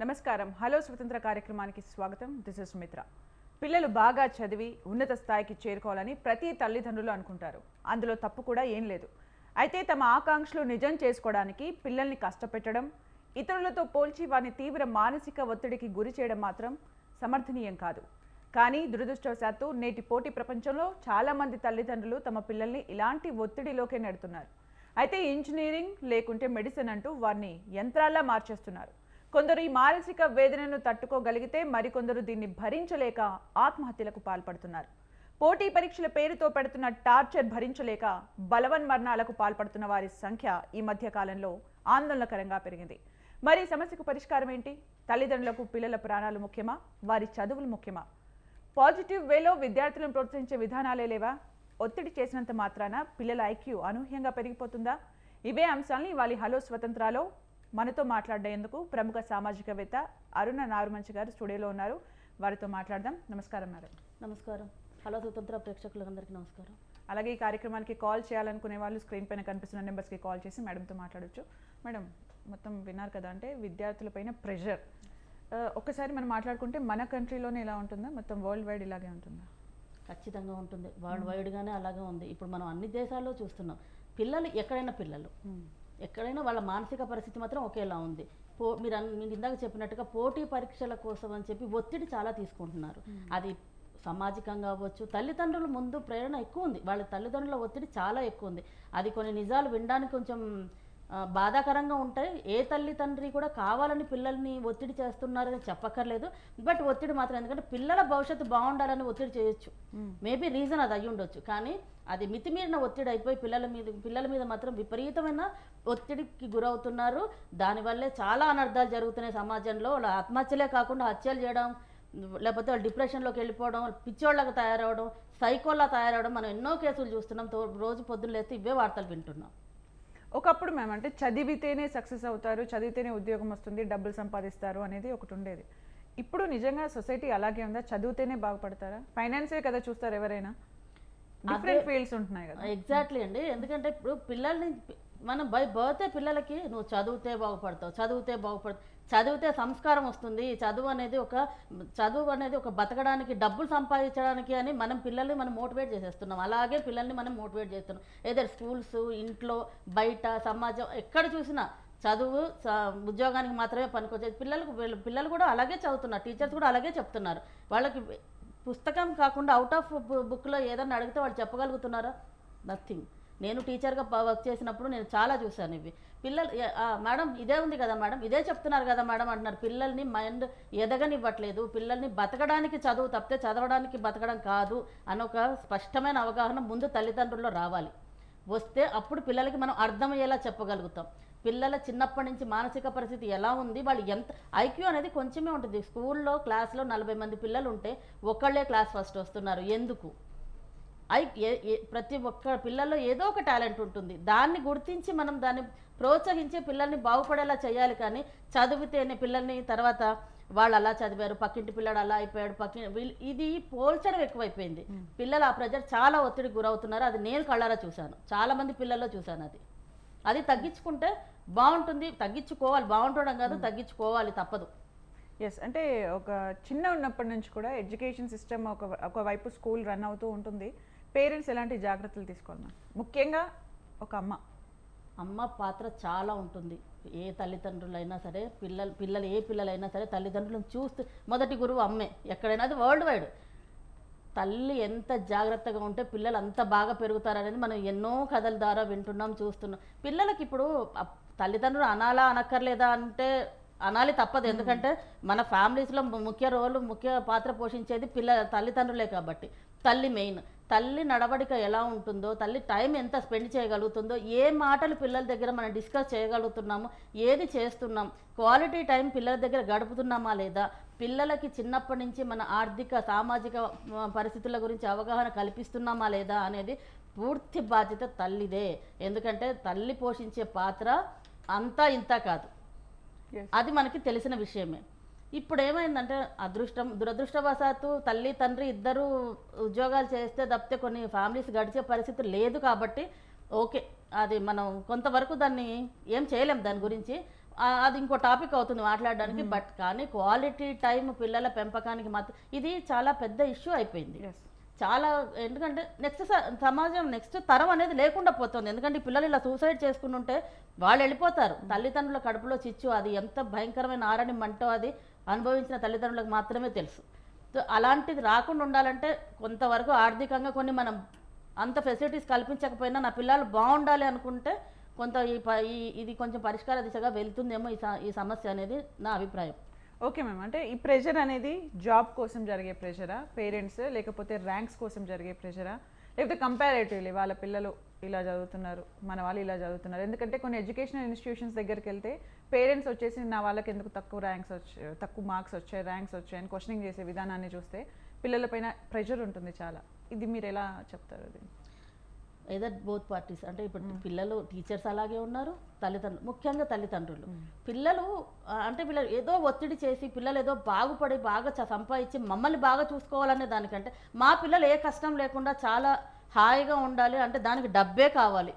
నమస్కారం. హలో స్వతంత్ర కార్యక్రమానికి స్వాగతం. దిస్ ఇస్ సుమిత్ర పిల్లలు బాగా చదివి ఉన్నత స్థాయికి చేరుకోవాలని ప్రతి తల్లిదండ్రులు అనుకుంటారు. అందులో తప్పు కూడా ఏం లేదు. అయితే తమ ఆకాంక్షలు నిజం చేసుకోవడానికి పిల్లల్ని కష్టపెట్టడం ఇతరులతో పోల్చి వారిని తీవ్ర మానసిక ఒత్తిడికి గురి చేయడం మాత్రం సమర్థనీయం కాదు. కానీ దురదృష్టవశాత్తు నేటి పోటీ ప్రపంచంలో చాలామంది తల్లిదండ్రులు తమ పిల్లల్ని ఇలాంటి ఒత్తిడిలోకే నెడుతున్నారు. అయితే ఇంజనీరింగ్ లేకుంటే మెడిసిన్ అంటూ వారిని యంత్రాల్లా మార్చేస్తున్నారు. కొందరు ఈ మానసిక వేదనను తట్టుకోగలిగితే మరికొందరు దీన్ని భరించలేక ఆత్మహత్యలకు పాల్పడుతున్నారు. పోటీ పరీక్షల పేరుతో పెడుతున్న టార్చర్ భరించలేక బలవన్ మరణాలకు పాల్పడుతున్న వారి సంఖ్య ఈ మధ్య కాలంలో ఆందోళనకరంగా పెరిగింది. మరి సమస్యకు పరిష్కారం ఏంటి? తల్లిదండ్రులకు పిల్లల ప్రాణాలు ముఖ్యమా? వారి చదువులు ముఖ్యమా? పాజిటివ్ వేలో విద్యార్థులను ప్రోత్సహించే విధానాలే లేవా? ఒత్తిడి చేసినంత మాత్రాన పిల్లల ఐక్యూ అనూహ్యంగా పెరిగిపోతుందా? ఇవే అంశాలని ఇవాళ హలో స్వతంత్రాలో మనతో మాట్లాడేందుకు ప్రముఖ సామాజికవేత్త అరుణ నారుమంచి గారు స్టూడియోలో ఉన్నారు. వారితో మాట్లాడదాం. నమస్కారం మేడం. నమస్కారం. హలో స్వతంత్ర ప్రేక్షకులందరికీ నమస్కారం. అలాగే ఈ కార్యక్రమానికి కాల్ చేయాలనుకునే వాళ్ళు స్క్రీన్ పైన కనిపిస్తున్న నెంబర్స్కి కాల్ చేసి మేడంతో మాట్లాడొచ్చు. మేడం మొత్తం విన్నారు కదా అంటే విద్యార్థులపైన ప్రెషర్. ఒక్కసారి మనం మాట్లాడుకుంటే మన కంట్రీలోనే ఇలా ఉంటుందా? మొత్తం వరల్డ్ వైడ్ ఇలాగే ఉంటుందా? ఖచ్చితంగా ఉంటుంది. వరల్డ్ వైడ్గానే అలాగే ఉంది. ఇప్పుడు మనం అన్ని దేశాల్లో చూస్తున్నాం. పిల్లలు ఎక్కడైనా పిల్లలు. ఎక్కడైనా వాళ్ళ మానసిక పరిస్థితి మాత్రం ఒకేలా ఉంది. పో మీరు మీరు ఇందాక చెప్పినట్టుగా పోటీ పరీక్షల కోసం అని చెప్పి ఒత్తిడి చాలా తీసుకుంటున్నారు. అది సామాజికంగా అవ్వచ్చు తల్లిదండ్రుల ముందు ప్రేరణ ఎక్కువ ఉంది. వాళ్ళ తల్లిదండ్రుల ఒత్తిడి చాలా ఎక్కువ ఉంది. అది కొన్ని నిజాలు వినడానికి కొంచెం బాధాకరంగా ఉంటాయి. ఏ తల్లి తండ్రి కూడా కావాలని పిల్లల్ని ఒత్తిడి చేస్తున్నారని చెప్పక్కర్లేదు. బట్ ఒత్తిడి మాత్రం ఎందుకంటే పిల్లల భవిష్యత్తు బాగుండాలని ఒత్తిడి చేయొచ్చు. మేబీ రీజన్ అది అయ్యి ఉండొచ్చు కానీ అది మితిమీరిన ఒత్తిడి అయిపోయి పిల్లల మీద పిల్లల మీద మాత్రం విపరీతమైన ఒత్తిడికి గురవుతున్నారు. దానివల్లే చాలా అనర్థాలు జరుగుతున్నాయి సమాజంలో. వాళ్ళ ఆత్మహత్యలే కాకుండా హత్యలు చేయడం లేకపోతే వాళ్ళు డిప్రెషన్లోకి వెళ్ళిపోవడం పిచ్చోళ్ళగా తయారవడం సైకోలా తయారవడం మనం ఎన్నో కేసులు చూస్తున్నాం. రోజు పొద్దున్న లేస్తే ఇవే వార్తలు వింటున్నాం. ఒకప్పుడు మేము అంటే చదివితేనే సక్సెస్ అవుతారు చదివితేనే ఉద్యోగం వస్తుంది డబ్బులు సంపాదిస్తారు అనేది ఒకటి ఉండేది. ఇప్పుడు నిజంగా సొసైటీ అలాగే ఉందా? చదివితేనే బాగుపడతారా? ఫైనాన్సే కదా చూస్తారు ఎవరైనా? డిఫరెంట్ ఫీల్డ్స్ ఉంటున్నాయి కదా. ఎగ్జాక్ట్లీ అండి. ఎందుకంటే ఇప్పుడు పిల్లల్ని మనం బై బర్తే పిల్లలకి నువ్వు చదివితే బాగుపడతావు చదివితే బాగుపడతావు. చదివితే సంస్కారం వస్తుంది. చదువు అనేది ఒక చదువు అనేది ఒక బతకడానికి డబ్బులు సంపాదించడానికి అని మనం పిల్లల్ని మనం మోటివేట్ చేసేస్తున్నాం. అలాగే పిల్లల్ని మనం మోటివేట్ చేస్తున్నాం. ఏదో స్కూల్స్ ఇంట్లో బయట సమాజం ఎక్కడ చూసినా చదువు ఉద్యోగానికి మాత్రమే పనికొచ్చేది. పిల్లలకు పిల్లలు కూడా అలాగే చదువుతున్నారు. టీచర్స్ కూడా అలాగే చెప్తున్నారు. వాళ్ళకి పుస్తకం కాకుండా అవుట్ ఆఫ్ బుక్లో ఏదన్నా అడిగితే వాళ్ళు చెప్పగలుగుతున్నారా? నథింగ్ నేను టీచర్గా వర్క్ చేసినప్పుడు నేను చాలా చూశాను ఇవి. పిల్లలు మేడం ఇదే ఉంది కదా మేడం ఇదే చెప్తున్నారు కదా మేడం అంటున్నారు. పిల్లల్ని మైండ్ ఎదగనివ్వట్లేదు పిల్లల్ని బతకడానికి చదువు తప్పితే చదవడానికి బతకడం కాదు అని ఒక స్పష్టమైన అవగాహన ముందు తల్లిదండ్రుల్లో రావాలి. వస్తే అప్పుడు పిల్లలకి మనం అర్థమయ్యేలా చెప్పగలుగుతాం. పిల్లల చిన్నప్పటి నుంచి మానసిక పరిస్థితి ఎలా ఉంది వాళ్ళు ఎంత ఐక్యూ అనేది కొంచెమే ఉంటుంది. స్కూల్లో క్లాస్లో నలభై మంది పిల్లలు ఉంటే ఒకళ్ళే క్లాస్ ఫస్ట్ వస్తున్నారు. ఎందుకు? ఐ ఏ- ప్రతి ఒక్క పిల్లల్లో ఏదో ఒక టాలెంట్ ఉంటుంది. దాన్ని గుర్తించి మనం దాన్ని ప్రోత్సహించి పిల్లల్ని బాగుపడేలా చేయాలి కానీ చదివితేనే పిల్లల్ని తర్వాత వాళ్ళు అలా చదివారు పక్కింటి పిల్లడు అలా అయిపోయాడు పక్కి వీళ్ళు ఇది పోల్చడం ఎక్కువైపోయింది. పిల్లలు ఆ ప్రెజర్ చాలా ఒత్తిడికి గురవుతున్నారు. అది నేను కళ్ళారా చూశాను. చాలా మంది పిల్లల్లో చూశాను అది. అది తగ్గించుకుంటే బాగుంటుంది. తగ్గించుకోవాలి. బాగుండడం కాదు తగ్గించుకోవాలి తప్పదు. ఎస్ అంటే ఒక చిన్న ఉన్నప్పటి నుంచి కూడా ఎడ్యుకేషన్ సిస్టమ్ ఒక ఒకవైపు స్కూల్ రన్ అవుతూ ఉంటుంది. పేరెంట్స్ ఎలాంటి జాగ్రత్తలు తీసుకోవాలి? ముఖ్యంగా ఒక అమ్మ. అమ్మ పాత్ర చాలా ఉంటుంది. ఏ తల్లిదండ్రులైనా సరే పిల్లలు పిల్లలు ఏ పిల్లలైనా సరే తల్లిదండ్రులను చూస్తూ మొదటి గురువు అమ్మే. ఎక్కడైనా అది వరల్డ్ వైడ్ తల్లి ఎంత జాగ్రత్తగా ఉంటే పిల్లలు అంత బాగా పెరుగుతారనేది మనం ఎన్నో కథల ద్వారా వింటున్నాం చూస్తున్నాం. పిల్లలకి ఇప్పుడు తల్లిదండ్రులు అనాలా అనక్కర్లేదా అంటే అనాలి తప్పదు. ఎందుకంటే మన ఫ్యామిలీస్లో ముఖ్య రోలు ముఖ్య పాత్ర పోషించేది పిల్ల తల్లిదండ్రులే కాబట్టి. తల్లి మెయిన్ తల్లి నడవడిక ఎలా ఉంటుందో తల్లి టైం ఎంత స్పెండ్ చేయగలుగుతుందో ఏ మాటలు పిల్లల దగ్గర మనం డిస్కస్ చేయగలుగుతున్నామో ఏది చేస్తున్నాం క్వాలిటీ టైం పిల్లల దగ్గర గడుపుతున్నామా లేదా పిల్లలకి చిన్నప్పటి నుంచి మన ఆర్థిక సామాజిక పరిస్థితుల గురించి అవగాహన కల్పిస్తున్నామా లేదా అనేది పూర్తి బాధ్యత తల్లిదే. ఎందుకంటే తల్లి పోషించే పాత్ర అంతా ఇంత కాదు. అది మనకి తెలిసిన విషయమే. ఇప్పుడు ఏమైందంటే అదృష్టం దురదృష్టవశాత్తు తల్లి తండ్రి ఇద్దరు ఉద్యోగాలు చేస్తే తప్పితే కొన్ని ఫ్యామిలీస్ గడిచే పరిస్థితి లేదు కాబట్టి ఓకే అది మనం కొంతవరకు దాన్ని ఏం చేయలేం దాని గురించి. అది ఇంకో టాపిక్ అవుతుంది మాట్లాడడానికి బట్ కానీ క్వాలిటీ టైం పిల్లల పెంపకానికి మాత్రం ఇది చాలా పెద్ద ఇష్యూ అయిపోయింది. చాలా ఎందుకంటే నెక్స్ట్ సమాజం నెక్స్ట్ తరం అనేది లేకుండా పోతుంది. ఎందుకంటే పిల్లలు ఇలా సూసైడ్ చేసుకుంటుంటే వాళ్ళు వెళ్ళిపోతారు. తల్లిదండ్రుల కడుపులో చిచ్చు అది ఎంత భయంకరమైన ఆరని మంటో అది అనుభవించిన తల్లిదండ్రులకు మాత్రమే తెలుసు. సో అలాంటిది రాకుండా ఉండాలంటే కొంతవరకు ఆర్థికంగా కొన్ని మనం అంత ఫెసిలిటీస్ కల్పించకపోయినా నా పిల్లలు బాగుండాలి అనుకుంటే కొంత ఈ ఈ ఇది కొంచెం పరిష్కార దిశగా వెళ్తుందేమో ఈ ఈ సమస్య అనేది నా అభిప్రాయం. Okay ma'am. అంటే ఈ ప్రెషర్ అనేది జాబ్ కోసం జరిగే ప్రెషరా పేరెంట్స్ లేకపోతే ర్యాంక్స్ కోసం జరిగే ప్రెషరా? లేకపోతే కంపారేటివ్లీ వాళ్ళ పిల్లలు ఇలా చదువుతున్నారు మన వాళ్ళు ఇలా చదువుతున్నారు. ఎందుకంటే కొన్ని ఎడ్యుకేషనల్ ఇన్స్టిట్యూషన్స్ దగ్గరికి వెళ్తే పేరెంట్స్ వచ్చేసి నా వాళ్ళకి ఎందుకు తక్కువ ర్యాంక్స్ వచ్చాయి తక్కువ మార్క్స్ వచ్చాయి ర్యాంక్స్ వచ్చాయి అని క్వశ్చనింగ్ చేసే విధానాన్ని చూస్తే పిల్లలపైన ప్రెషర్ ఉంటుంది చాలా. ఇది మీరు ఎలా చెప్తారు అది? ఏదర్ బోత్ పార్టీస్ అంటే ఇప్పుడు పిల్లలు టీచర్స్ అలాగే ఉన్నారు తల్లిదండ్రులు ముఖ్యంగా తల్లిదండ్రులు. పిల్లలు ఆ, అంటే పిల్లలు ఏదో ఒత్తిడి చేసి పిల్లలు ఏదో బాగుపడి బాగా సంపాదించి మమ్మల్ని బాగా చూసుకోవాలనే దానికంటే మా పిల్లలు ఏ కష్టం లేకుండా చాలా హాయిగా ఉండాలి. అంటే దానికి డబ్బే కావాలి.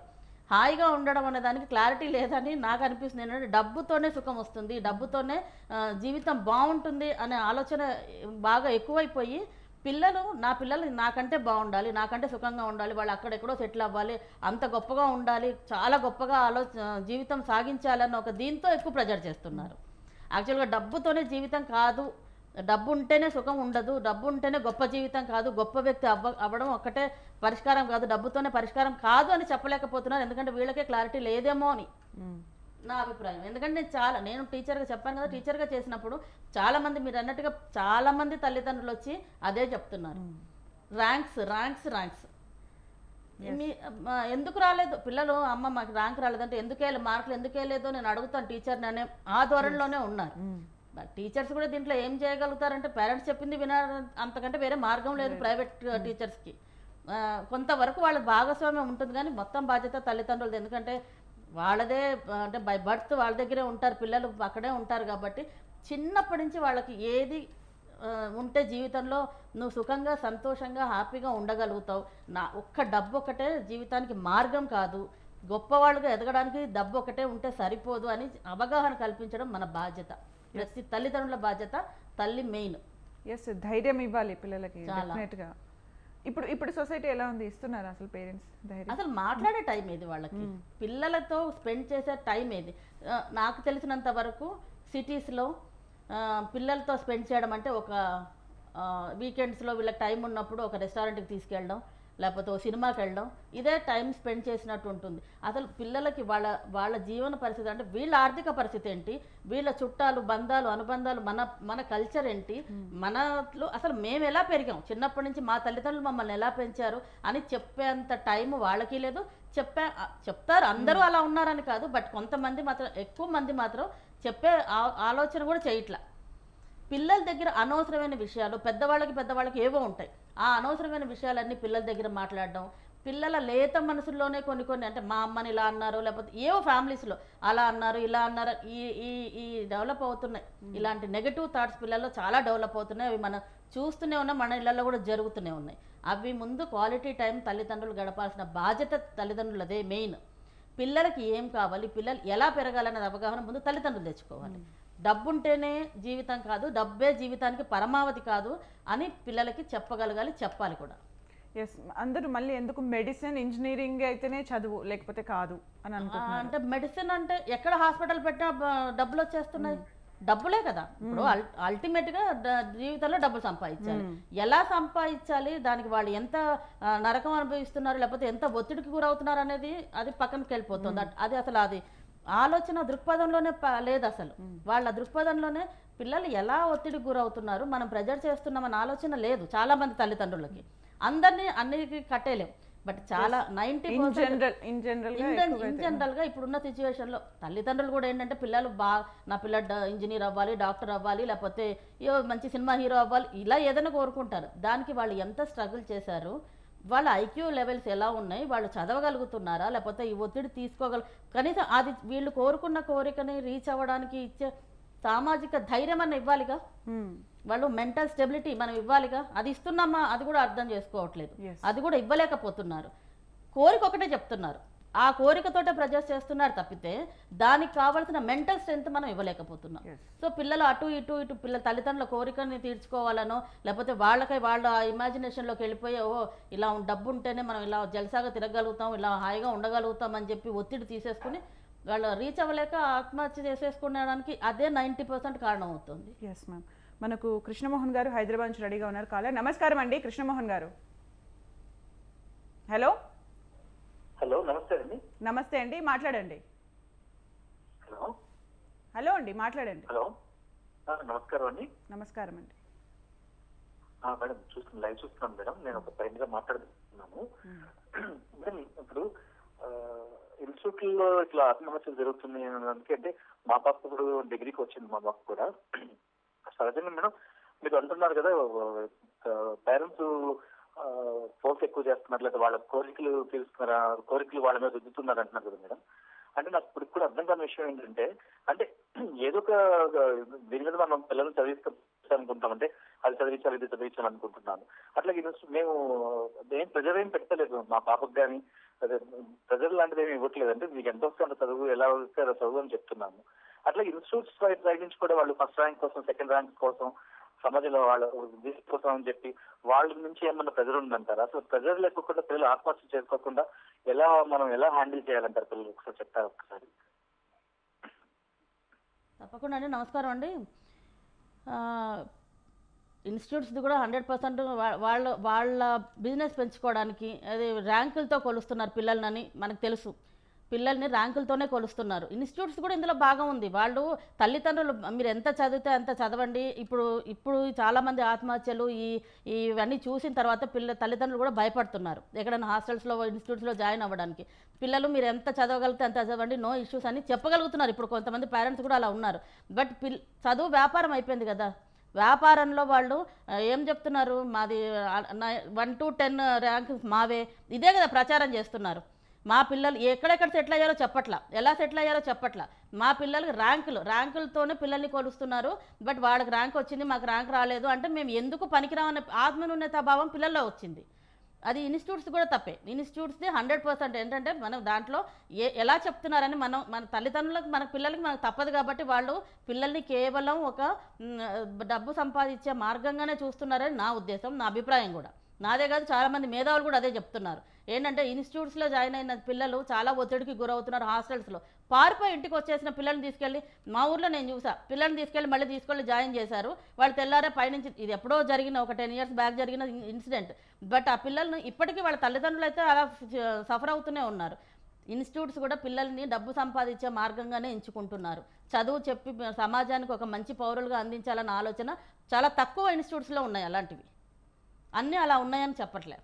హాయిగా ఉండడం అనే దానికి క్లారిటీ లేదని నాకు అనిపిస్తుంది. ఏంటంటే డబ్బుతోనే సుఖం వస్తుంది. డబ్బుతోనే జీవితం బాగుంటుంది అనే ఆలోచన బాగా ఎక్కువైపోయి పిల్లలు నా పిల్లలు నాకంటే బాగుండాలి నాకంటే సుఖంగా ఉండాలి వాళ్ళు అక్కడెక్కడో సెటిల్ అవ్వాలి అంత గొప్పగా ఉండాలి చాలా గొప్పగా ఆలో జీవితం సాగించాలన్న ఒక దీంతో ఎక్కువ ప్రెజర్ చేస్తున్నారు. యాక్చువల్గా డబ్బుతోనే జీవితం కాదు డబ్బు ఉంటేనే సుఖం ఉండదు డబ్బు ఉంటేనే గొప్ప జీవితం కాదు గొప్ప వ్యక్తి అవ్వ అవ్వడం ఒక్కటే పరిష్కారం కాదు డబ్బుతోనే పరిష్కారం కాదు అని చెప్పలేకపోతున్నారు. ఎందుకంటే వీళ్ళకే క్లారిటీ లేదేమో అని నా అభిప్రాయం. ఎందుకంటే నేను చాలా నేను టీచర్గా చెప్పాను కదా టీచర్గా చేసినప్పుడు చాలా మంది మీరు అన్నట్టుగా చాలా మంది తల్లిదండ్రులు వచ్చి అదే చెప్తున్నారు. Ranks ranks ranks. మీ ఎందుకు రాలేదు? పిల్లలు అమ్మ మాకు ర్యాంక్ రాలేదంటే ఎందుకు మార్కులు ఎందుకు వేయలేదో నేను అడుగుతాను టీచర్ని అనే ఆ ధోరణిలోనే ఉన్నారు. టీచర్స్ కూడా దీంట్లో ఏం చేయగలుగుతారంటే పేరెంట్స్ చెప్పింది విన అంతకంటే వేరే మార్గం లేదు ప్రైవేట్ టీచర్స్కి ఆ, కొంతవరకు వాళ్ళ భాగస్వామ్యం ఉంటుంది కానీ మొత్తం బాధ్యత తల్లిదండ్రులది. ఎందుకంటే వాళ్ళదే అంటే బై బర్త్ వాళ్ళ దగ్గరే ఉంటారు పిల్లలు అక్కడే ఉంటారు కాబట్టి చిన్నప్పటి నుంచి వాళ్ళకి ఏది ఉంటే జీవితంలో నువ్వు సుఖంగా సంతోషంగా హ్యాపీగా ఉండగలుగుతావు. నా ఒక్క డబ్బు ఒకటే జీవితానికి మార్గం కాదు. గొప్పవాళ్ళుగా ఎదగడానికి డబ్బు ఒకటే ఉంటే సరిపోదు అని అవగాహన కల్పించడం మన బాధ్యత. ప్రతి తల్లిదండ్రుల బాధ్యత తల్లి మెయిన్. ఎస్ ధైర్యం ఇవ్వాలి పిల్లలకి చాలా. డెఫినెట్గా ఇప్పుడు ఇప్పుడు సొసైటీ ఎలా ఉంది? ఇస్తున్నారు అసలు పేరెంట్స్ ధైర్యం? అసలు మాట్లాడే టైం ఏది వాళ్ళకి? పిల్లలతో స్పెండ్ చేసే టైం ఏది? నాకు తెలిసినంత వరకు సిటీస్లో పిల్లలతో స్పెండ్ చేయడం అంటే ఒక వీకెండ్స్లో వీళ్ళకి టైం ఉన్నప్పుడు ఒక రెస్టారెంట్కి తీసుకెళ్ళడం లేకపోతే ఓ సినిమాకి వెళ్ళడం ఇదే టైం స్పెండ్ చేసినట్టు ఉంటుంది. అసలు పిల్లలకి వాళ్ళ వాళ్ళ జీవన పరిస్థితి అంటే వీళ్ళ ఆర్థిక పరిస్థితి ఏంటి? వీళ్ళ చుట్టాలు బంధాలు అనుబంధాలు మన మన కల్చర్ ఏంటి? మనలో అసలు మేము ఎలా పెరిగాం? చిన్నప్పటి నుంచి మా తల్లిదండ్రులు మమ్మల్ని ఎలా పెంచారు? అని చెప్పేంత టైం వాళ్ళకి లేదు. చెప్పే చెప్తారు. అందరూ అలా ఉన్నారని కాదు. బట్ కొంతమంది మాత్రం ఎక్కువ మంది మాత్రం చెప్పే ఆ- ఆలోచన కూడా చేయట్లా. పిల్లల దగ్గర అనవసరమైన విషయాలు పెద్దవాళ్ళకి పెద్దవాళ్ళకి ఏవో ఉంటాయి. ఆ అనవసరమైన విషయాలన్నీ పిల్లల దగ్గర మాట్లాడడం పిల్లల లేత మనసుల్లోనే కొన్ని కొన్ని అంటే మా అమ్మని ఇలా అన్నారు లేకపోతే ఏవో ఫ్యామిలీస్లో అలా అన్నారు ఇలా అన్నారు ఈ ఈ ఈ డెవలప్ అవుతున్నాయి. ఇలాంటి నెగటివ్ థాట్స్ పిల్లల్లో చాలా డెవలప్ అవుతున్నాయి. అవి మనం చూస్తూనే ఉన్నాం మన ఇళ్ళలో కూడా జరుగుతూనే ఉన్నాయి. అవి ముందు క్వాలిటీ టైం తల్లిదండ్రులు గడపాల్సిన బాధ్యత తల్లిదండ్రులదే మెయిన్ పిల్లలకి ఏం కావాలి పిల్లలు ఎలా పెరగాలనే అవగాహన ముందు తల్లిదండ్రులు తెచ్చుకోవాలి. డబ్బు ఉంటేనే జీవితం కాదు డబ్బే జీవితానికి పరమావధి కాదు అని పిల్లలకి చెప్పగలగాలి చెప్పాలి కూడా. ఎస్ అందరూ మళ్ళీ ఎందుకు మెడిసిన్ ఇంజనీరింగ్ అయితేనే చదువు లేకపోతే కాదు అని ఆ, అనుకుంటున్నారు. అంటే మెడిసిన్ అంటే ఎక్కడ హాస్పిటల్ పెట్టినా డబ్బులు వచ్చేస్తున్నాయి. డబ్బులే కదా. ఇప్పుడు అల్టిమేట్గా జీవితంలో డబ్బులు సంపాదించాలి. ఎలా సంపాదించాలి? దానికి వాళ్ళు ఎంత నరకం అనుభవిస్తున్నారు లేకపోతే ఎంత ఒత్తిడికి గురవుతున్నారు అనేది అది పక్కనకి వెళ్ళిపోతుంది అది అసలు అది ఆలోచన దృక్పథంలోనే లేదు అసలు వాళ్ళ దృక్పథంలోనే పిల్లలు ఎలా ఒత్తిడికి గురవుతున్నారు మనం ప్రెజర్ చేస్తున్నామన్న ఆలోచన లేదు చాలా మంది తల్లిదండ్రులకి. అందరినీ అన్నిటికీ కట్టేలేం. బట్ చాలా ninety in general in general in in జనరల్గా ఇప్పుడున్న సిచ్యువేషన్లో తల్లిదండ్రులు కూడా ఏంటంటే పిల్లలు బా నా పిల్లడు ఇంజనీర్ అవ్వాలి డాక్టర్ అవ్వాలి లేకపోతే మంచి సినిమా హీరో అవ్వాలి ఇలా ఏదైనా కోరుకుంటారు. దానికి వాళ్ళు ఎంత స్ట్రగుల్ చేశారు వాళ్ళ ఐక్యూ లెవెల్స్ ఎలా ఉన్నాయి? వాళ్ళు చదవగలుగుతున్నారా? లేకపోతే ఈ ఒత్తిడి తీసుకోగల కనీసం అది వీళ్ళు కోరుకున్న కోరికని రీచ్ అవ్వడానికి ఇచ్చే సామాజిక ధైర్యం అన్న ఇవ్వాలిగా? వాళ్ళు మెంటల్ స్టెబిలిటీ మనం ఇవ్వాలిగా? అది ఇస్తున్నామా? అది కూడా అర్థం చేసుకోవట్లేదు. అది కూడా ఇవ్వలేకపోతున్నారు. కోరిక ఒకటే చెప్తున్నారు. ఆ కోరికతోటే ప్రజెస్ట్ చేస్తున్నారు తప్పితే దానికి కావాల్సిన మెంటల్ స్ట్రెంత్ మనం ఇవ్వలేకపోతున్నాం. సో పిల్లలు అటు ఇటు ఇటు పిల్లల తల్లిదండ్రుల కోరికని తీర్చుకోవాలనో లేకపోతే వాళ్ళకై వాళ్ళ ఇమాజినేషన్లోకి వెళ్ళిపోయి ఓ ఇలా డబ్బు ఉంటేనే మనం ఇలా జలసాగా తిరగలుగుతాం ఇలా హాయిగా ఉండగలుగుతాం అని చెప్పి ఒత్తిడి తీసేసుకుని వాళ్ళు రీచ్ అవ్వలేక ఆత్మహత్య చేసేసుకునేదానికి అదే నైంటీ పర్సెంట్ కారణం అవుతుంది ఎస్ మ్యామ్ మనకు కృష్ణమోహన్ గారు హైదరాబాద్ నుంచి రెడీగా ఉన్నారు. కాలర్ నమస్కారం అండి. కృష్ణమోహన్ గారు. హలో హలో నమస్తే అండి. నమస్తే అండి మాట్లాడండి. హలో. హలో అండి మాట్లాడండి. హలో. నమస్కారం అండి. నమస్కారం అండి. మేడం చూస్తున్నాను లైవ్ చూస్తున్నాను మేడం. నేను ఒక ఫ్రెండ్గా మాట్లాడుతున్నాను మేడం ఇప్పుడు ఇన్స్టిట్యూట్లో ఇట్లా ఆత్మహత్యలు అనడానికి అంటే మా పాప ఇప్పుడు డిగ్రీకి వచ్చింది మా పాప కూడా. సహజంగా మేడం మీరు అంటున్నారు కదా పేరెంట్స్ ఫోర్స్ ఎక్కువ చేస్తున్నారు లేదా వాళ్ళ కోరికలు తీరుస్తున్నారా కోరికలు వాళ్ళ మీద రుద్దుతున్నారు అంటున్నారు కదా మేడం. అంటే నాకు ఇప్పుడు కూడా అర్థం కాని విషయం ఏంటంటే అంటే ఏదో ఒక దీని మీద మనం పిల్లల్ని చదివిస్తాం అనుకుంటాం అంటే అది చదివించాలి ఇది చదివించాలి అనుకుంటున్నాను. అట్లా ఇది మేము ఏం ప్రెజర్ ఏం పెట్టలేదు. మా పాపకు కానీ అదే ప్రెజర్ లాంటిది ఏమి ఇవ్వట్లేదు. అంటే మీకు ఎంత వస్తుందో చదువు ఎలా వస్తే అలా చదువు అని చెప్తున్నాము. అట్లా ఇన్స్టిట్యూట్స్ నుంచి కూడా వాళ్ళు ఫస్ట్ ర్యాంక్ కోసం సెకండ్ ర్యాంక్ కోసం సమాజంలో వాళ్ళ దీని కోసం అని చెప్పి వాళ్ళ నుంచి ఏమన్నా ప్రెజర్ ఉందంటారా? అసలు ప్రెజర్ లేకుండా పిల్లలు ఆత్మహత్య చేసుకోకుండా ఎలా మనం ఎలా హ్యాండిల్ చేయాలంటారు పిల్లలు? ఒకసారి చెప్తారు ఒకసారి? తప్పకుండా అండి. నమస్కారం అండి. ఇన్స్టిట్యూట్స్ది కూడా హండ్రెడ్ పర్సెంట్ వాళ్ళ వాళ్ళ బిజినెస్ పెంచుకోవడానికి అది ర్యాంకులతో కొలుస్తున్నారు పిల్లలని మనకు తెలుసు. పిల్లల్ని ర్యాంకులతోనే కొలుస్తున్నారు. ఇన్స్టిట్యూట్స్ కూడా ఇందులో భాగం ఉంది. వాళ్ళు తల్లిదండ్రులు మీరు ఎంత చదివితే అంత చదవండి. ఇప్పుడు ఇప్పుడు చాలామంది ఆత్మహత్యలు ఈ ఇవన్నీ చూసిన తర్వాత పిల్ల తల్లిదండ్రులు కూడా భయపడుతున్నారు. ఎక్కడైనా హాస్టల్స్లో ఇన్స్టిట్యూట్స్లో జాయిన్ అవ్వడానికి. పిల్లలు మీరు ఎంత చదవగలిగితే అంత చదవండి. నో ఇష్యూస్ అని చెప్పగలుగుతున్నారు. ఇప్పుడు కొంతమంది పేరెంట్స్ కూడా అలా ఉన్నారు. బట్ పిల్ చదువు వ్యాపారం అయిపోయింది కదా. వ్యాపారంలో వాళ్ళు ఏం చెప్తున్నారు? మాది వన్ టు టెన్ ర్యాంక్ మావే. ఇదే కదా ప్రచారం చేస్తున్నారు. మా పిల్లలు ఎక్కడెక్కడ సెటిల్ అయ్యారో చెప్పట్లా. ఎలా సెటిల్ అయ్యారో చెప్పట్లా. మా పిల్లలకి ర్యాంకులు ర్యాంకులతోనే పిల్లల్ని కొలుస్తున్నారు. బట్ వాళ్ళకి ర్యాంక్ వచ్చింది మాకు ర్యాంక్ రాలేదు అంటే మేము ఎందుకు పనికిరామనే ఆత్మన్యూనత భావం పిల్లల్లో వచ్చింది. అది ఇన్స్టిట్యూట్స్ కూడా తప్పే. ఇన్స్టిట్యూట్స్ది హండ్రెడ్ పర్సెంట్ ఏంటంటే మనం దాంట్లో ఏ ఎలా చెప్తున్నారని మనం మన తల్లిదండ్రులకు మన పిల్లలకి మనకు తప్పదు కాబట్టి వాళ్ళు పిల్లల్ని కేవలం ఒక డబ్బు సంపాదించే మార్గంగానే చూస్తున్నారని నా ఉద్దేశం నా అభిప్రాయం కూడా. నాదే కాదు చాలామంది మేధావులు కూడా అదే చెప్తున్నారు. ఏంటంటే ఇన్స్టిట్యూట్స్లో జాయిన్ అయిన పిల్లలు చాలా ఒత్తిడికి గురవుతున్నారు హాస్టల్స్లో పారిపోయి ఇంటికి వచ్చేసిన పిల్లల్ని తీసుకెళ్ళి మా ఊర్లో నేను చూసా పిల్లల్ని తీసుకెళ్ళి మళ్ళీ తీసుకెళ్ళి జాయిన్ చేశారు. వాళ్ళు తెల్లారే పైనుంచి ఇది ఎప్పుడో జరిగిన ఒక టెన్ ఇయర్స్ బ్యాక్ జరిగిన ఇన్సిడెంట్. బట్ ఆ పిల్లల్ని ఇప్పటికీ వాళ్ళ తల్లిదండ్రులు అయితే అలా సఫర్ అవుతూనే ఉన్నారు. ఇన్స్టిట్యూట్స్ కూడా పిల్లల్ని డబ్బు సంపాదించే మార్గంగానే ఎంచుకుంటున్నారు. చదువు చెప్పి సమాజానికి ఒక మంచి పౌరులుగా అందించాలన్న ఆలోచన చాలా తక్కువ ఇన్స్టిట్యూట్స్లో ఉన్నాయి అలాంటివి. అన్నీ అలా ఉన్నాయని చెప్పట్లే.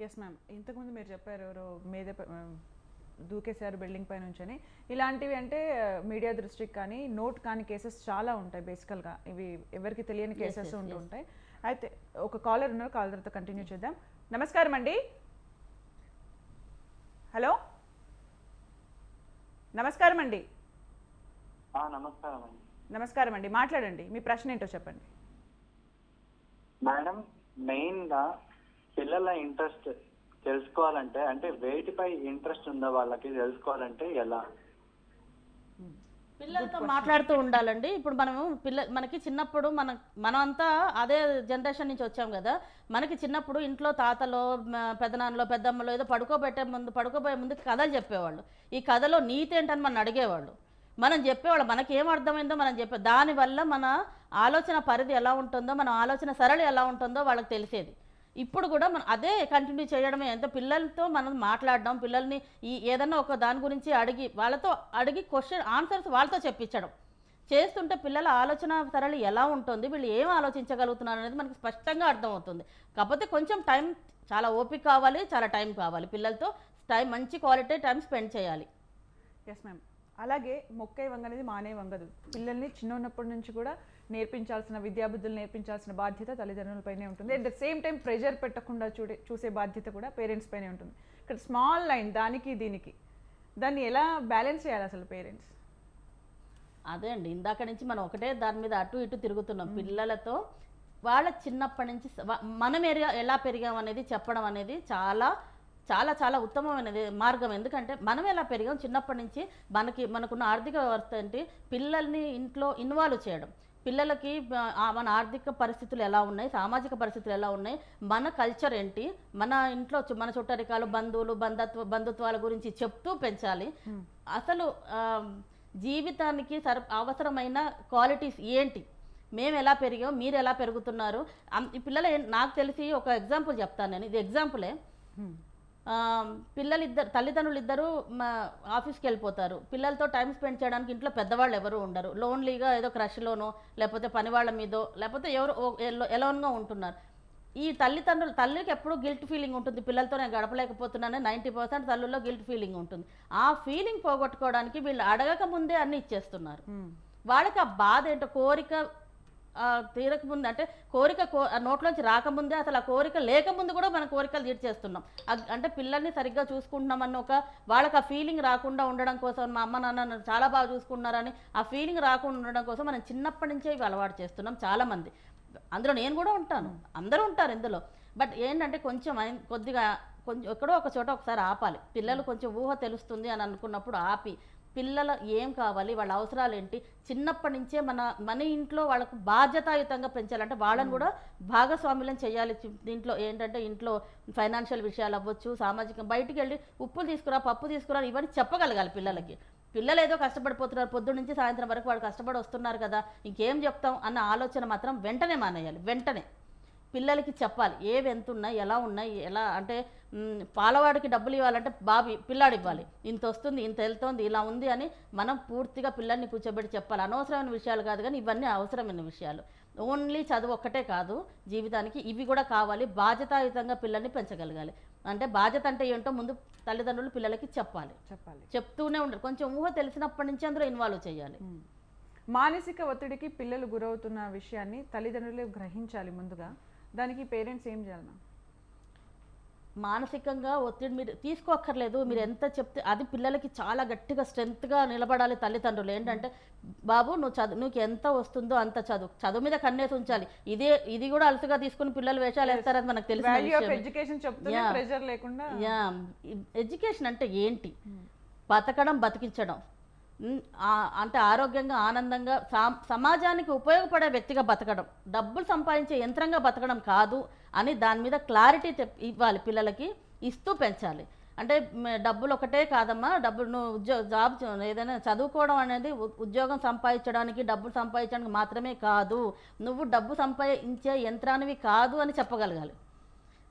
ఎస్ మ్యామ్ ఇంతకుముందు మీరు చెప్పారు ఎవరో మీద దూకేశారు బిల్డింగ్ పై నుంచి అని ఇలాంటివి అంటే మీడియా దృష్టికి కానీ నోట్ కాని కేసెస్ చాలా ఉంటాయి బేసికల్గా ఇవి ఎవరికి తెలియని కేసెస్ yes, ఉంటూ yes. ఉంటాయి. అయితే ఒక కాలర్ ఉన్నారు. కాలర్ తర్వాత కంటిన్యూ చేద్దాం. నమస్కారం అండి. హలో? నమస్కారం అండి. ఆ, నమస్కారం అండి. నమస్కారం అండి. మాట్లాడండి. మీ ప్రశ్న ఏంటో చెప్పండి. మెయిన్గా పిల్లల ఇంట్రెస్ట్ తెలుసుకోవాలంటే అంటే వేటిపై ఇంట్రెస్ట్ ఉందో వాళ్ళకి తెలుసుకోవాలంటే ఎలా? పిల్లలతో మాట్లాడుతూ ఉండాలండి. ఇప్పుడు మనము పిల్ల మనకి చిన్నప్పుడు మన మనమంతా అదే జనరేషన్ నుంచి వచ్చాం కదా. మనకి చిన్నప్పుడు ఇంట్లో తాతలో పెదనాన్నలో పెద్దమ్మలో ఏదో పడుకోబెట్టే ముందు పడుకోబోయే ముందు కథలు చెప్పేవాళ్ళు. ఈ కథలో నీతి ఏంటని మనం అడిగేవాళ్ళు. మనం చెప్పేవాళ్ళు మనకి ఏం అర్థమైందో మనం చెప్పే దానివల్ల మన ఆలోచన పరిధి ఎలా ఉంటుందో మన ఆలోచన సరళి ఎలా ఉంటుందో వాళ్ళకి తెలిసేది. ఇప్పుడు కూడా మనం అదే కంటిన్యూ చేయడమే. ఎంత పిల్లలతో మనం మాట్లాడడం పిల్లల్ని ఈ ఏదన్నా ఒక దాని గురించి అడిగి వాళ్ళతో అడిగి క్వశ్చన్ ఆన్సర్స్ వాళ్ళతో చెప్పించడం. చేస్తుంటే పిల్లల ఆలోచన సరళి ఎలా ఉంటుంది వీళ్ళు ఏం ఆలోచించగలుగుతున్నారు అనేది మనకి స్పష్టంగా అర్థమవుతుంది. కాకపోతే కొంచెం టైం చాలా ఓపిక కావాలి చాలా టైం కావాలి. పిల్లలతో టైం మంచి క్వాలిటీ టైం స్పెండ్ చేయాలి. ఎస్ మ్యామ్ అలాగే మొక్కే వంగ అనేది మానే వంగదు. పిల్లల్ని చిన్నప్పటి నుంచి కూడా నేర్పించాల్సిన విద్యాబుద్ధులు నేర్పించాల్సిన బాధ్యత తల్లిదండ్రులపైనే ఉంటుంది. At the same time pressure పెట్టకుండా చూడే చూసే బాధ్యత కూడా పేరెంట్స్ పైనే ఉంటుంది. ఇక్కడ స్మాల్ లైన్ దానికి దీనికి. దాన్ని ఎలా బ్యాలెన్స్ చేయాలి అసలు పేరెంట్స్ అదే అండి. ఇందాక నుంచి మనం ఒకటే దాని మీద అటు ఇటు తిరుగుతున్నాం. పిల్లలతో వాళ్ళ చిన్నప్పటి నుంచి మనం ఎరిగా ఎలా పెరిగాం అనేది చెప్పడం అనేది చాలా చాలా చాలా ఉత్తమమైనది మార్గం. ఎందుకంటే మనం ఎలా పెరిగాం చిన్నప్పటి నుంచి మనకి మనకున్న ఆర్థిక వ్యవస్థ ఏంటి? పిల్లల్ని ఇంట్లో ఇన్వాల్వ్ చేయడం. పిల్లలకి మన ఆర్థిక పరిస్థితులు ఎలా ఉన్నాయి సామాజిక పరిస్థితులు ఎలా ఉన్నాయి మన కల్చర్ ఏంటి మన ఇంట్లో మన చుట్టరికాలు బంధువులు బంధత్వ బంధుత్వాల గురించి చెప్తూ పెంచాలి. అసలు జీవితానికి సర అవసరమైన క్వాలిటీస్ ఏంటి? మేము ఎలా పెరిగాం మీరు ఎలా పెరుగుతున్నారు? పిల్లలు నాకు తెలిసి ఒక ఎగ్జాంపుల్ చెప్తాను నేను. ఇది ఎగ్జాంపులే పిల్లలు ఇద్దరు తల్లిదండ్రులు ఇద్దరు మా ఆఫీస్కి వెళ్ళిపోతారు. పిల్లలతో టైం స్పెండ్ చేయడానికి ఇంట్లో పెద్దవాళ్ళు ఎవరు ఉండరు. లోన్లీగా ఏదో క్రష్లోనో లేకపోతే పని వాళ్ళ మీదో లేకపోతే ఎవరు ఎలోన్గా ఉంటున్నారు. ఈ తల్లిదండ్రులు తల్లికి ఎప్పుడూ గిల్ట్ ఫీలింగ్ ఉంటుంది. పిల్లలతో నేను గడపలేకపోతున్నానని నైంటీ పర్సెంట్ తల్లుల్లో గిల్ట్ ఫీలింగ్ ఉంటుంది. ఆ ఫీలింగ్ పోగొట్టుకోవడానికి వీళ్ళు అడగక ముందే అన్ని ఇచ్చేస్తున్నారు. వాళ్ళకి ఆ బాధ ఏంటో కోరిక తీరకముందు అంటే కోరిక కో నోట్లోంచి రాకముందే అసలు ఆ కోరిక లేకముందు కూడా మన కోరికలు తీర్చేస్తున్నాం అంటే పిల్లల్ని సరిగ్గా చూసుకుంటున్నామన్న ఒక వాళ్ళకి ఆ ఫీలింగ్ రాకుండా ఉండడం కోసం మా అమ్మ నాన్న చాలా బాగా చూసుకున్నారని ఆ ఫీలింగ్ రాకుండా ఉండడం కోసం మనం చిన్నప్పటి నుంచే ఇవి అలవాటు చేస్తున్నాం చాలామంది. అందులో నేను కూడా ఉంటాను. అందరూ ఉంటారు ఇందులో. బట్ ఏంటంటే కొంచెం కొద్దిగా కొంచెం ఎక్కడో ఒక చోట ఒకసారి ఆపాలి. పిల్లలు కొంచెం ఊహ తెలుస్తుంది అని అనుకున్నప్పుడు ఆపి పిల్లల ఏం కావాలి వాళ్ళ అవసరాలు ఏంటి చిన్నప్పటి నుంచే మన మన ఇంట్లో వాళ్ళకు బాధ్యతాయుతంగా పెంచాలంటే వాళ్ళని కూడా భాగస్వామ్యం చేయాలి. దీంట్లో ఏంటంటే ఇంట్లో ఫైనాన్షియల్ విషయాలు అవ్వచ్చు సామాజిక బయటికి వెళ్ళి ఉప్పులు తీసుకురా పప్పు తీసుకురా ఇవన్నీ చెప్పగలగాలి పిల్లలకి. పిల్లలు ఏదో కష్టపడిపోతున్నారు పొద్దు నుంచి సాయంత్రం వరకు వాళ్ళు కష్టపడి వస్తున్నారు కదా ఇంకేం చెప్తాం అన్న ఆలోచన మాత్రం వెంటనే మానేయాలి వెంటనే. పిల్లలకి చెప్పాలి. ఏవి ఎంత ఉన్నాయి ఎలా ఉన్నాయి ఎలా అంటే పాలవాడికి డబ్బులు ఇవ్వాలంటే బాబి పిల్లాడు ఇవ్వాలి. ఇంత వస్తుంది ఇంత వెళ్తోంది ఇలా ఉంది అని మనం పూర్తిగా పిల్లల్ని కూర్చోబెట్టి చెప్పాలి. అనవసరమైన విషయాలు కాదు కానీ ఇవన్నీ అవసరమైన విషయాలు. ఓన్లీ చదువు ఒక్కటే కాదు జీవితానికి ఇవి కూడా కావాలి. బాధ్యతాయుతంగా పిల్లల్ని పెంచగలగాలి. అంటే బాధ్యత అంటే ఏంటో ముందు తల్లిదండ్రులు పిల్లలకి చెప్పాలి. చెప్పాలి. చెప్తూనే ఉండరు కొంచెం ఊహ తెలిసినప్పటి నుంచి అందులో ఇన్వాల్వ్ చేయాలి. మానసిక ఒత్తిడికి పిల్లలు గురవుతున్న విషయాన్ని తల్లిదండ్రులు గ్రహించాలి ముందుగా. దానికి పేరెంట్స్ ఏం చేయాలి మ్యామ్? మానసికంగా ఒత్తిడి మీరు తీసుకోక్కర్లేదు. మీరు ఎంత చెప్తే అది పిల్లలకి చాలా గట్టిగా స్ట్రెంగ్త్గా నిలబడాలి తల్లిదండ్రులు. ఏంటంటే బాబు నువ్వు చదువు నీకు ఎంత వస్తుందో అంత చదువు. చదువు మీద కన్నేసి ఉంచాలి. ఇదే ఇది కూడా అలసుగా తీసుకుని పిల్లలు వేషాలు వేస్తారని మనకు తెలిసిన. ఎడ్యుకేషన్ అంటే ఏంటి? బతకడం బతికించడం. అంటే ఆరోగ్యంగా ఆనందంగా సమాజానికి ఉపయోగపడే వ్యక్తిగా బతకడం డబ్బులు సంపాదించే యంత్రంగా బతకడం కాదు అని దాని మీద క్లారిటీ ఇవ్వాలి పిల్లలకి ఇస్తూ పెంచాలి. అంటే డబ్బులు ఒకటే కాదమ్మా డబ్బులు నువ్వు ఉద్యోగ జాబ్ ఏదైనా చదువుకోవడం అనేది ఉ- ఉద్యోగం సంపాదించడానికి డబ్బులు సంపాదించడానికి మాత్రమే కాదు నువ్వు డబ్బు సంపాదించే యంత్రానివి కాదు అని చెప్పగలగాలి.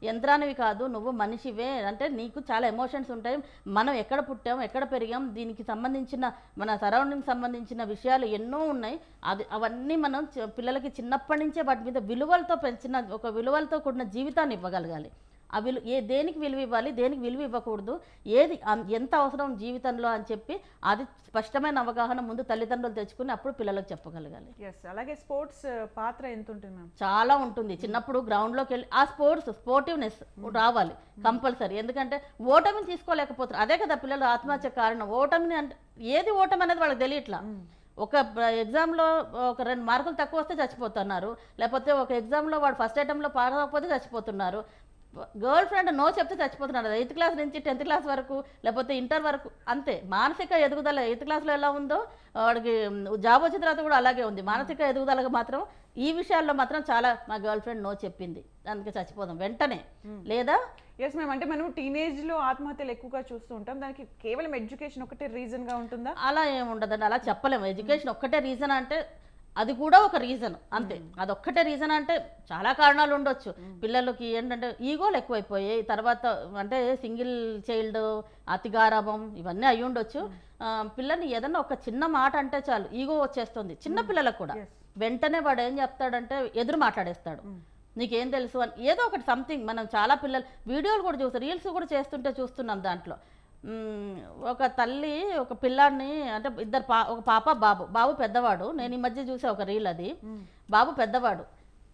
యంత్రానివి కాదు నువ్వు మనిషివే. అంటే నీకు చాలా ఎమోషన్స్ ఉంటాయి. మనం ఎక్కడ పుట్టాం ఎక్కడ పెరిగాం దీనికి సంబంధించిన మన సరౌండింగ్ సంబంధించిన విషయాలు ఎన్నో ఉన్నాయి. అది అవన్నీ మనం పిల్లలకి చిన్నప్పటి నుంచే వాటి మీద విలువలతో పెంచిన ఒక విలువలతో కూడిన జీవితాన్ని ఇవ్వగలగాలి. ఆ విలు ఏ దేనికి విలువ ఇవ్వాలి దేనికి విలువ ఇవ్వకూడదు ఏది ఎంత అవసరం జీవితంలో అని చెప్పి అది స్పష్టమైన అవగాహన ముందు తల్లిదండ్రులు తెచ్చుకుని అప్పుడు పిల్లలకు చెప్పగలగాలి. ఎస్ అలాగే స్పోర్ట్స్ పాత్ర ఎంత ఉంటుంది మ్యామ్? చాలా ఉంటుంది. చిన్నప్పుడు గ్రౌండ్లోకి వెళ్ళి ఆ స్పోర్ట్స్ స్పోర్టివ్నెస్ రావాలి కంపల్సరీ. ఎందుకంటే ఓటమిని తీసుకోలేకపోతారు అదే కదా పిల్లలు ఆత్మహత్య కారణం. ఓటమిని అంటే ఏది ఓటమి అనేది వాళ్ళకి తెలియట్లా. ఒక ఎగ్జామ్లో ఒక రెండు మార్కులు తక్కువ వస్తే చచ్చిపోతున్నారు. లేకపోతే ఒక ఎగ్జామ్లో వాడు ఫస్ట్ ఐటెంలో పాస్ అవ్వకపోతే చచ్చిపోతున్నారు. గర్ల్ ఫ్రెండ్ నో చెప్తే చచ్చిపోతున్నారు ఎయిత్ క్లాస్ నుంచి టెన్త్ క్లాస్ వరకు లేకపోతే ఇంటర్ వరకు అంతే. మానసిక ఎదుగుదల ఎయిత్ క్లాస్లో ఎలా ఉందో వాడికి జాబ్ వచ్చిన తర్వాత కూడా అలాగే ఉంది. మానసిక ఎదుగుదలకు మాత్రం ఈ విషయాల్లో మాత్రం చాలా మా గర్ల్ ఫ్రెండ్ నో చెప్పింది. అందుకే చచ్చిపోదాం. వెంటనే. లేదా? ఎస్ మ్యామ్ అంటే మనం టీనేజ్లో ఆత్మహత్యలు ఎక్కువగా చూస్తూ ఉంటాం. దానికి కేవలం ఎడ్యుకేషన్ ఒకటే రీజన్గా ఉంటుందా? అలా ఏమి ఉండదండి. అలా చెప్పలేము. ఎడ్యుకేషన్ ఒక్కటే రీజన్ అంటే అది కూడా ఒక రీజన్ అంతే. అదొక్కటే రీజన్ అంటే చాలా కారణాలు ఉండొచ్చు. పిల్లలకి ఏంటంటే ఈగోలు ఎక్కువైపోయాయి తర్వాత అంటే సింగిల్ చైల్డ్ అతిగారాభం ఇవన్నీ అయి ఉండొచ్చు. ఆ, పిల్లల్ని ఏదన్నా ఒక చిన్న మాట అంటే చాలు ఈగో వచ్చేస్తుంది. చిన్న పిల్లలకు కూడా. వెంటనే వాడు ఏం చెప్తాడంటే ఎదురు మాట్లాడేస్తాడు. నీకేం తెలుసు అని ఏదో ఒకటి సంథింగ్ మనం చాలా పిల్లలు వీడియోలు కూడా చూస్తాం రీల్స్ కూడా చేస్తుంటే చూస్తున్నాం దాంట్లో. ఒక తల్లి ఒక పిల్లాడిని అంటే ఇద్దరు పా ఒక పాప బాబు. బాబు పెద్దవాడు. నేను ఈ మధ్య చూసా ఒక రీల్ అది. బాబు పెద్దవాడు.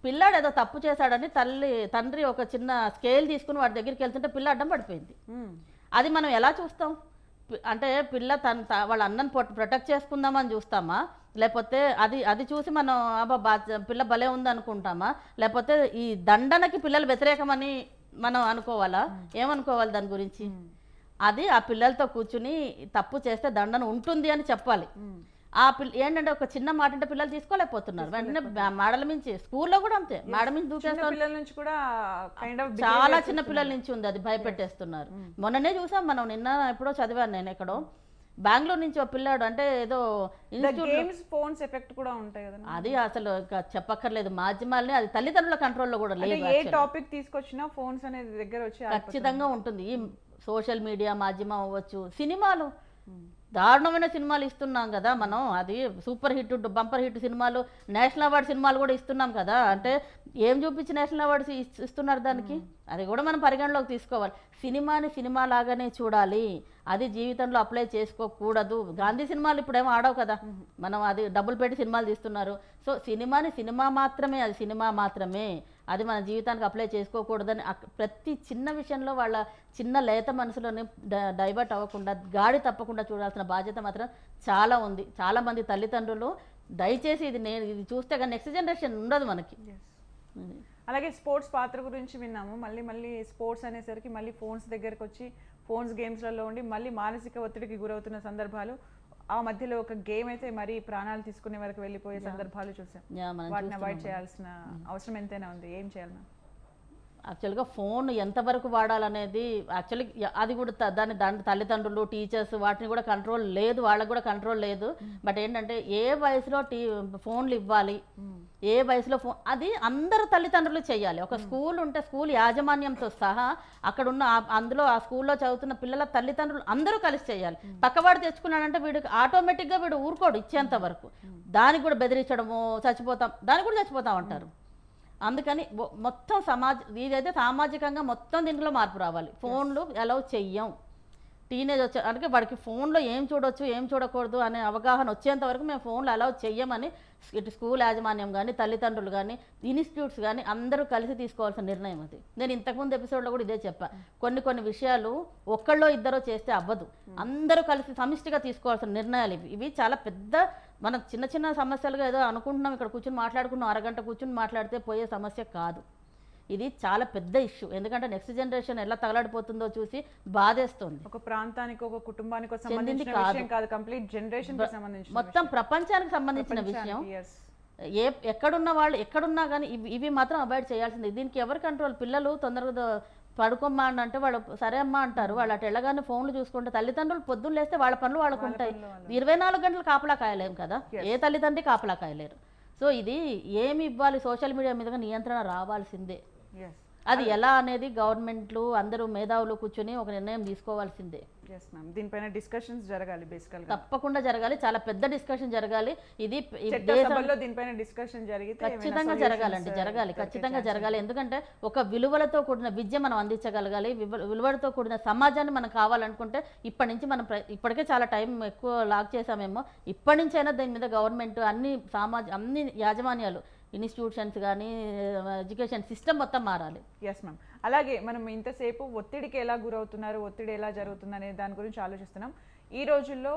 పిల్లాడు ఏదో తప్పు చేశాడని తల్లి తండ్రి ఒక చిన్న స్కేల్ తీసుకుని వాడి దగ్గరికి వెళ్తుంటే పిల్ల అడ్డం పడిపోయింది. అది మనం ఎలా చూస్తాం? అంటే పిల్ల తన వాళ్ళ అన్నని ప్రొటెక్ట్ చేసుకుందామని చూస్తామా? లేకపోతే అది అది చూసి మనం అబ్బా బా పిల్ల భలే ఉంది అనుకుంటామా? లేకపోతే ఈ దండనకి పిల్లలు వ్యతిరేకమని మనం అనుకోవాలా? ఏమనుకోవాలి దాని గురించి? అది ఆ పిల్లలతో కూర్చుని తప్పు ఆ దండన ఉంటుంది అని చెప్పాలి. ఆ పిల్ల ఏంటంటే ఒక చిన్న మాట అంటే పిల్లలు తీసుకోలేకపోతున్నారు. వెంటనే మేడల మించి స్కూల్లో కూడా అంతే. మేడం చిన్న దూకేస్తారు. పిల్లల నుంచి కూడా చాలా చిన్న పిల్లల నుంచి ఉంది అది భయపెట్టేస్తున్నారు. మొన్ననే చూసాం మనం నిన్న ఎప్పుడో చదివాను నేను ఎక్కడో. బెంగళూరు నుంచి ఒక పిల్లాడు అంటే ఏదో గేమ్స్ ఫోన్స్ ఎఫెక్ట్ కూడా ఉంటాయి కదా అది అసలు చెప్పక్కర్లేదు. మాధ్యమాలని అది తల్లిదండ్రుల కంట్రోల్లో కూడా లేదు ఏ. టాపిక్ తీసుకొచ్చినా ఫోన్స్ అనేది దగ్గర వచ్చి. ఖచ్చితంగా ఉంటుంది. ఈ సోషల్ మీడియా మాధ్యమం అవ్వచ్చు. సినిమాలు. దారుణమైన సినిమాలు ఇస్తున్నాం కదా మనం. అది సూపర్ హిట్ బంపర్ హిట్ సినిమాలు నేషనల్ అవార్డు సినిమాలు కూడా ఇస్తున్నాం కదా. అంటే ఏం చూపించి నేషనల్ అవార్డ్స్ ఇస్- ఇస్తున్నారు దానికి? అది కూడా మనం పరిగణలోకి తీసుకోవాలి. సినిమాని సినిమా లాగానే చూడాలి. అది జీవితంలో అప్లై చేసుకోకూడదు. గాంధీ సినిమాలు ఇప్పుడేమో ఆడవు కదా. మనం అది డబ్బులు పెట్టి సినిమాలు తీస్తున్నారు. సో సినిమాని సినిమా మాత్రమే అది సినిమా మాత్రమే. అది మన జీవితానికి అప్లై చేసుకోకూడదని ప్రతి చిన్న విషయంలో వాళ్ళ చిన్న లేత మనసులోనే డైవర్ట్ అవ్వకుండా గాడి తప్పకుండా చూడాల్సిన బాధ్యత మాత్రం చాలా ఉంది. చాలా మంది తల్లిదండ్రులు దయచేసి ఇది నేను ఇది చూస్తే కానీ నెక్స్ట్ జనరేషన్ ఉండదు మనకి. అలాగే స్పోర్ట్స్ పాత్ర గురించి విన్నాము. మళ్ళీ మళ్ళీ స్పోర్ట్స్ అనేసరికి మళ్ళీ ఫోన్స్ దగ్గరకు వచ్చి ఫోన్స్ గేమ్స్లలో ఉండి మళ్ళీ మానసిక ఒత్తిడికి గురవుతున్న సందర్భాలు ఆ మధ్యలో ఒక గేమ్ అయితే మరీ ప్రాణాలు తీసుకునే వరకు వెళ్ళిపోయే సందర్భాలు చూసాం. వాటిని. అవాయిడ్ చేయాల్సిన అవసరం ఎంతైనా ఉంది. ఏం చేయాలి మ్యామ్? యాక్చువల్గా ఫోన్ ఎంతవరకు వాడాలనేది యాక్చువల్లీ అది కూడా దాని దాని తల్లిదండ్రులు టీచర్స్ వాటిని కూడా కంట్రోల్ లేదు వాళ్ళకి కూడా కంట్రోల్ లేదు. బట్ ఏంటంటే ఏ వయసులో టీ ఫోన్లు ఇవ్వాలి? ఏ వయసులో ఫోన్ అది అందరు తల్లిదండ్రులు చేయాలి. ఒక స్కూల్ ఉంటే స్కూల్ యాజమాన్యంతో సహా అక్కడ ఉన్న అందులో ఆ స్కూల్లో చదువుతున్న పిల్లల తల్లిదండ్రులు అందరూ కలిసి చేయాలి. పక్కవాడు తెచ్చుకున్నాడంటే వీడికి ఆటోమేటిక్గా వీడు ఊరుకోడు ఇచ్చేంత వరకు. దానికి కూడా బెదిరించడము చచ్చిపోతాం దానికి కూడా చచ్చిపోతాం అంటారు. అందుకని మొత్తం సమాజ ఇదైతే సామాజికంగా మొత్తం దీంట్లో మార్పు రావాలి. ఫోన్లు అలౌ చెయ్యం. టీనేజ్ వచ్చే అంటే వాడికి ఫోన్లో ఏం చూడొచ్చు ఏం చూడకూడదు అనే అవగాహన వచ్చేంత వరకు మేము ఫోన్లు అలౌ చెయ్యమని ఇటు స్కూల్ యాజమాన్యం కానీ తల్లిదండ్రులు కానీ ఇన్స్టిట్యూట్స్ కానీ అందరూ కలిసి తీసుకోవాల్సిన నిర్ణయం అది. నేను ఇంతకుముందు ఎపిసోడ్లో కూడా ఇదే చెప్పా. కొన్ని కొన్ని విషయాలు ఒక్కళ్ళో ఇద్దరో చేస్తే అవ్వదు. అందరూ కలిసి సమిష్టిగా తీసుకోవాల్సిన నిర్ణయాలు ఇవి. ఇవి చాలా పెద్ద మనం చిన్న చిన్న సమస్యలుగా ఏదో అనుకుంటున్నాం ఇక్కడ కూర్చుని మాట్లాడుకున్నాం అరగంట కూర్చుని మాట్లాడితే పోయే సమస్య కాదు. ఇది చాలా పెద్ద ఇష్యూ. ఎందుకంటే నెక్స్ట్ జనరేషన్ ఎలా తగలడిపోతుందో చూసి బాధేస్తుంది. ఒక ప్రాంతానికి ఒక కుటుంబానికి సంబంధించిన. విషయం కాదు. కంప్లీట్ జనరేషన్ మొత్తం ప్రపంచానికి సంబంధించిన విషయం. ఏ ఎక్కడున్న వాళ్ళు ఎక్కడున్నా కానీ ఇవి ఇవి మాత్రం అవాయిడ్ చేయాల్సింది. దీనికి ఎవరు కంట్రోల్? పిల్లలు తొందరగా పడుకోమ్మా అని అంటే వాళ్ళు సరే అమ్మా అంటారు. వాళ్ళు అటు వెళ్ళగానే ఫోన్లు చూసుకుంటే తల్లిదండ్రులు పొద్దున్న లేస్తే వాళ్ళ పనులు వాళ్ళకు ఉంటాయి ఇరవై నాలుగు గంటలు కాపలా కాయలేం కదా? ఏ తల్లిదండ్రి కాపలా కాయలేరు. సో ఇది ఏమి ఇవ్వాలి? సోషల్ మీడియా మీద నియంత్రణ రావాల్సిందే. అది ఎలా అనేది గవర్నమెంట్లు అందరూ మేధావులు కూర్చొని ఒక నిర్ణయం తీసుకోవాల్సిందే. ఎస్ మ్యామ్ దీనిపైన డిస్కషన్స్ జరగాలి బేసికల్ తప్పకుండా జరగాలి. చాలా పెద్ద డిస్కషన్ జరగాలి. ఇది దీనిపైన డిస్కషన్ జరిగితే ఖచ్చితంగా జరగాలండి uh, జరగాలి. ఖచ్చితంగా జరగాలి. ఎందుకంటే ఒక విలువలతో కూడిన విద్య మనం అందించగలగాలి. విలువలతో కూడిన సమాజాన్ని మనం కావాలనుకుంటే ఇప్పటి నుంచి మనం ఇప్పటికే చాలా టైం ఎక్కువ లాక్ చేసామేమో ఇప్పటి నుంచైనా దీని మీద గవర్నమెంట్ అన్ని సమాజ అన్ని యాజమాన్యాలు ఇన్స్టిట్యూషన్స్ కానీ ఎడ్యుకేషన్ సిస్టమ్ మొత్తం మారాలి. ఎస్ మ్యామ్ అలాగే మనం ఇంతసేపు ఒత్తిడికి ఎలా గురవుతున్నారు ఒత్తిడి ఎలా జరుగుతుంది అనే దాని గురించి ఆలోచిస్తున్నాం. ఈ రోజుల్లో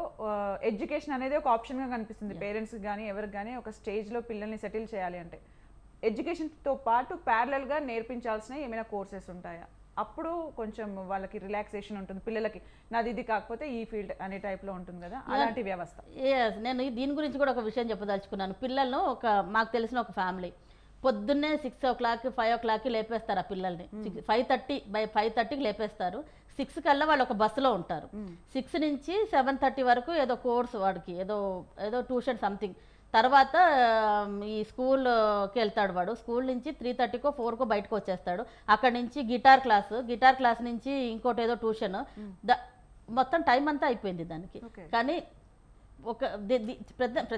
ఎడ్యుకేషన్ అనేది ఒక ఆప్షన్గా కనిపిస్తుంది. పేరెంట్స్కి కానీ ఎవరికి కానీ ఒక స్టేజ్లో పిల్లల్ని సెటిల్ చేయాలి అంటే. ఎడ్యుకేషన్తో పాటు ప్యారలల్గా నేర్పించాల్సిన ఏమైనా కోర్సెస్ ఉంటాయా? అప్పుడు కొంచెం వాళ్ళకి రిలాక్సేషన్ ఉంటుంది పిల్లలకి. నాది ఇది కాకపోతే ఈ ఫీల్డ్ అనే టైప్లో ఉంటుంది కదా అలాంటి వ్యవస్థ. నేను దీని గురించి కూడా ఒక విషయం చెప్పదలుచుకున్నాను. పిల్లలను ఒక మాకు తెలిసిన ఒక ఫ్యామిలీ పొద్దున్నే సిక్స్ ఓ క్లాక్ ఫైవ్ ఓ క్లాక్కి లేపేస్తారు ఆ పిల్లల్ని. ఫైవ్ థర్టీ బై ఫైవ్ థర్టీకి లేపేస్తారు. సిక్స్ కల్లా వాళ్ళు ఒక బస్సులో ఉంటారు. సిక్స్ నుంచి సెవెన్ థర్టీ వరకు ఏదో కోర్స్ వాడికి ఏదో ఏదో ట్యూషన్ సంథింగ్ తర్వాత ఈ స్కూల్కి వెళ్తాడు వాడు. స్కూల్ నుంచి త్రీ థర్టీకో ఫోర్కో బయటకు వచ్చేస్తాడు. అక్కడ నుంచి గిటార్ క్లాస్ గిటార్ క్లాస్ నుంచి ఇంకోటి ఏదో ట్యూషన్. ద మొత్తం టైం అంతా అయిపోయింది దానికి. కానీ ఒక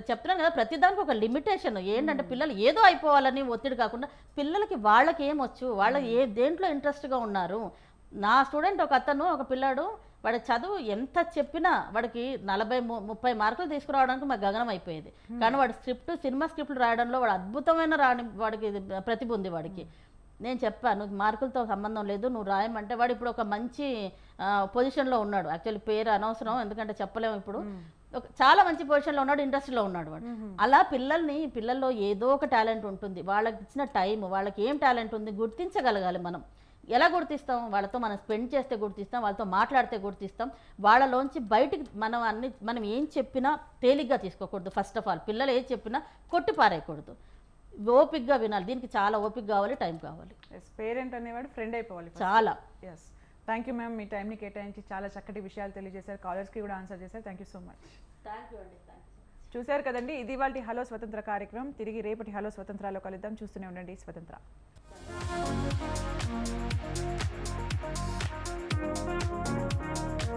చెప్తున్నాను కదా ప్రతి దానికి ఒక లిమిటేషన్ ఏంటంటే పిల్లలు ఏదో అయిపోవాలని ఒత్తిడి కాకుండా పిల్లలకి వాళ్ళకి ఏమొచ్చు వాళ్ళకి ఏ దేంట్లో ఇంట్రెస్ట్గా ఉన్నారు? నా స్టూడెంట్ ఒక అతను ఒక పిల్లాడు వాడి చదువు ఎంత చెప్పినా వాడికి నలభై ముప్పై మార్కులు తీసుకురావడానికి మాకు గగనం అయిపోయేది. కానీ వాడి స్క్రిప్ట్ సినిమా స్క్రిప్ట్లు రాయడంలో వాడు అద్భుతమైన రాని వాడికి ప్రతిభ ఉంది వాడికి. నేను చెప్పాను మార్కులతో సంబంధం లేదు నువ్వు రాయమంటే వాడు ఇప్పుడు ఒక మంచి పొజిషన్లో ఉన్నాడు. యాక్చువల్లీ పేరు అనవసరం ఎందుకంటే చెప్పలేము ఇప్పుడు. ఒక చాలా మంచి పొజిషన్లో ఉన్నాడు ఇండస్ట్రీలో ఉన్నాడు వాడు. అలా పిల్లల్ని పిల్లల్లో ఏదో ఒక టాలెంట్ ఉంటుంది. వాళ్ళకి ఇచ్చిన టైం వాళ్ళకి ఏం టాలెంట్ ఉంది గుర్తించగలగాలి మనం. ఎలా గుర్తిస్తాం? వాళ్ళతో మనం స్పెండ్ చేస్తే గుర్తిస్తాం వాళ్ళతో మాట్లాడితే గుర్తిస్తాం. వాళ్ళలోంచి బయటికి మనం అన్ని మనం ఏం చెప్పినా తేలిగ్గా తీసుకోకూడదు ఫస్ట్ ఆఫ్ ఆల్ పిల్లలు ఏం చెప్పినా కొట్టి పారేయకూడదు. ఓపిక్గా వినాలి. దీనికి చాలా ఓపిక కావాలి టైం కావాలి. ఎస్ పేరెంట్ అనేవాడు ఫ్రెండ్ అయిపోవాలి చాలా. ఎస్ థ్యాంక్ యూ మ్యామ్ మీ టైంని కేటాయించి చాలా చక్కటి విషయాలు తెలియజేశారు. కాలర్స్కి కూడా ఆన్సర్ చేశారు. Thank you so much thank you అండి. చూశారు కదండి ఇది వాళ్ళ హలో స్వతంత్ర కార్యక్రమం. తిరిగి రేపటి హలో స్వతంత్రాలో కలుద్దాం. చూస్తూనే ఉండండి స్వతంత్ర. Thank you.